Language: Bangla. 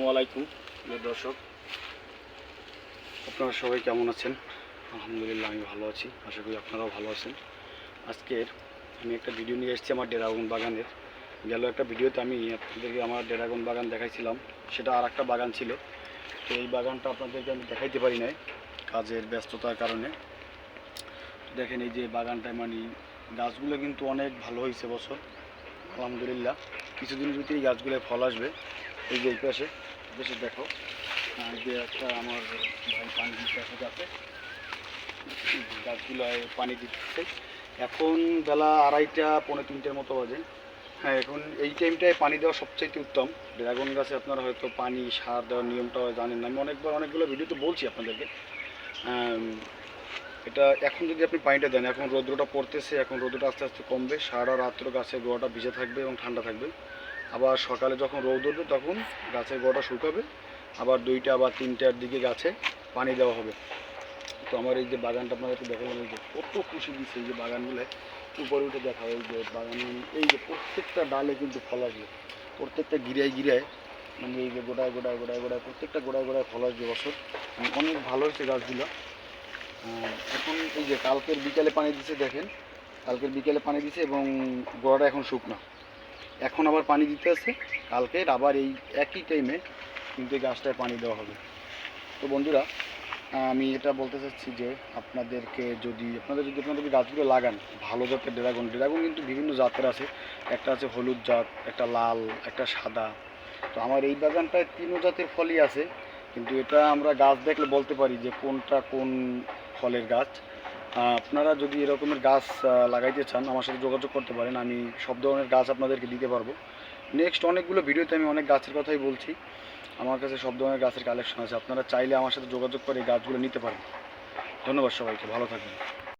আসসালামু আলাইকুম, প্রিয় দর্শক। আপনারা সবাই কেমন আছেন? আলহামদুলিল্লাহ, আমি ভালো আছি। আশা করি আপনারাও ভালো আছেন। আজকের আমি একটা ভিডিও নিয়ে এসেছি আমার ড্রাগন বাগানের। গেল একটা ভিডিওতে আমি আপনাদেরকে আমার ড্রাগন বাগান দেখাইছিলাম। সেটা আর একটা বাগান ছিল। তো এই বাগানটা আপনাদেরকে আমি দেখাইতে পারি নাই, কাজের ব্যস্ততার কারণে। দেখেন এই যে বাগানটায় মানে গাছগুলো কিন্তু অনেক ভালো হয়েছে বছর। আলহামদুলিল্লাহ। কিছুদিনের ভিতরেই গাছগুলো ফল আসবে, এই যে এই পাশে। বেশি দেখো। যে একটা আমার ভাই পানি দিতে আসে গাছে। গাছগুলো পানি দিচ্ছে। এখন বেলা আড়াইটা, পৌনে তিনটের মতো বাজে। হ্যাঁ এখন এই টাইমটায় পানি দেওয়া সবচাইতে উত্তম। ড্রাগন গাছে আপনারা হয়তো পানি, সার দেওয়ার নিয়মটা জানেন না। আমি অনেকবার অনেকগুলো ভিডিওতে বলছি আপনাদেরকে। এটা এখন যদি আপনি পানিটা দেন, এখন রৌদ্রটা পড়তেছে, এখন রৌদ্রটা আস্তে আস্তে কমবে, সারা রাত্র গাছের গোড়াটা ভিজে থাকবে এবং ঠান্ডা থাকবে। আবার সকালে যখন রৌদ উঠবে, তখন গাছের গোড়াটা শুকাবে, আবার দুইটা বা তিনটার দিকে গাছে পানি দেওয়া হবে। তো আমার এই যে বাগানটা আপনাদেরকে দেখালাম, এই যে কত খুশি দিচ্ছে এই যে বাগানগুলো। উপরে উঠে দেখা এই যে বাগান, এই যে প্রত্যেকটা ডালে কিন্তু ফল আসবে। প্রত্যেকটা গিরায় গিরায় মানে এই যে গোড়ায় গোড়ায় গোড়ায় গোড়ায় প্রত্যেকটা গোড়ায় গোড়ায় ফল আসবে বছর। মানে অনেক ভালো হয়েছে গাছগুলো। এখন এই যে কালকের বিকালে পানি দিছে দেখেন, কালকের বিকেলে পানি দিছে এবং গোড়াটা এখন শুকনো। এখন আবার পানি দিতে আছে, কালকের আবার এই একই টাইমে কিন্তু এই গাছটায় পানি দেওয়া হবে। তো বন্ধুরা, আমি এটা বলতে চাচ্ছি যে আপনাদেরকে যদি, আপনাদের যদি আপনাদের গাছগুলো লাগান, ভালো জাতের ড্রাগন ড্রাগন কিন্তু বিভিন্ন জাতের আছে। একটা আছে হলুদ জাত, একটা লাল, একটা সাদা। তো আমার এই বাগানটায় তিনও জাতের ফলই আছে, কিন্তু এটা আমরা গাছ দেখলে বলতে পারি যে কোনটা কোন ফলের গাছ। আপনারা যদি এরকমের গাছ লাগাইতে চান, আমার সাথে যোগাযোগ করতে পারেন। আমি সব ধরনের গাছ আপনাদেরকে দিতে পারব। নেক্সট অনেকগুলো ভিডিওতে আমি অনেক গাছের কথাই বলছি। আমার কাছে সব ধরনের গাছের কালেকশন আছে। আপনারা চাইলে আমার সাথে যোগাযোগ করে গাছগুলো নিতে পারেন। ধন্যবাদ সবাইকে। ভালো থাকবেন।